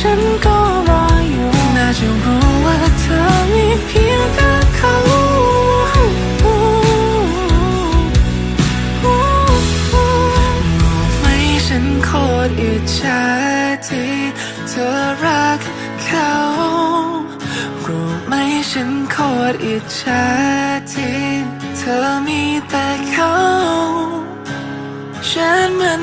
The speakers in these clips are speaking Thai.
ฉันก็รออยู่น่าจะรู้ว่าเธอมีเพียงแต่เขาไหมฉันโคตรอิจฉาที่เธอรักเขารู้ไหมฉันโคตรอิจฉาที่เธอมีแต่เขาฉันมัน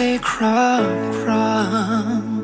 I cry, cry.